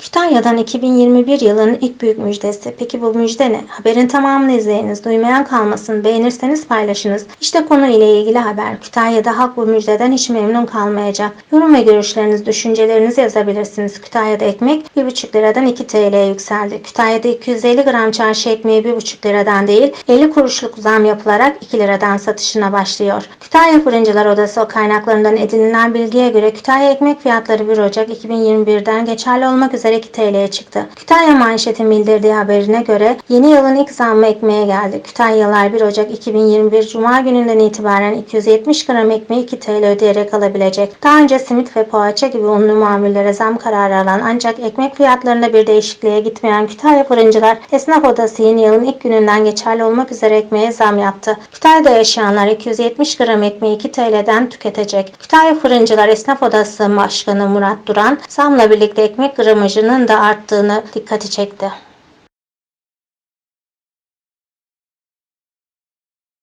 Kütahya'dan 2021 yılının ilk büyük müjdesi. Peki bu müjde ne? Haberin tamamını izleyiniz. Duymayan kalmasın. Beğenirseniz paylaşınız. İşte konu ile ilgili haber. Kütahya'da halk bu müjdeden hiç memnun kalmayacak. Yorum ve görüşleriniz, düşüncelerinizi yazabilirsiniz. Kütahya'da ekmek 1,5 liradan 2 TL'ye yükseldi. Kütahya'da 250 gram çarşı ekmeği 1,5 liradan değil 50 kuruşluk zam yapılarak 2 liradan satışına başlıyor. Kütahya Fırıncılar Odası kaynaklarından edinilen bilgiye göre Kütahya ekmek fiyatları 1 Ocak 2021'den geçerli olmak üzere 2 TL'ye çıktı. Kütahya manşetin bildirdiği haberine göre yeni yılın ilk zammı ekmeğe geldi. Kütahyalılar 1 Ocak 2021 Cuma gününden itibaren 270 gram ekmeği 2 TL ödeyerek alabilecek. Daha önce simit ve poğaça gibi unlu mamullere zam kararı alan ancak ekmek fiyatlarında bir değişikliğe gitmeyen Kütahya Fırıncılar Esnaf Odası yeni yılın ilk gününden geçerli olmak üzere ekmeğe zam yaptı. Kütahya'da yaşayanlar 270 gram ekmeği 2 TL'den tüketecek. Kütahya Fırıncılar Esnaf Odası Başkanı Murat Duran, zamla birlikte ekmek gramajının da arttığını dikkati çekti.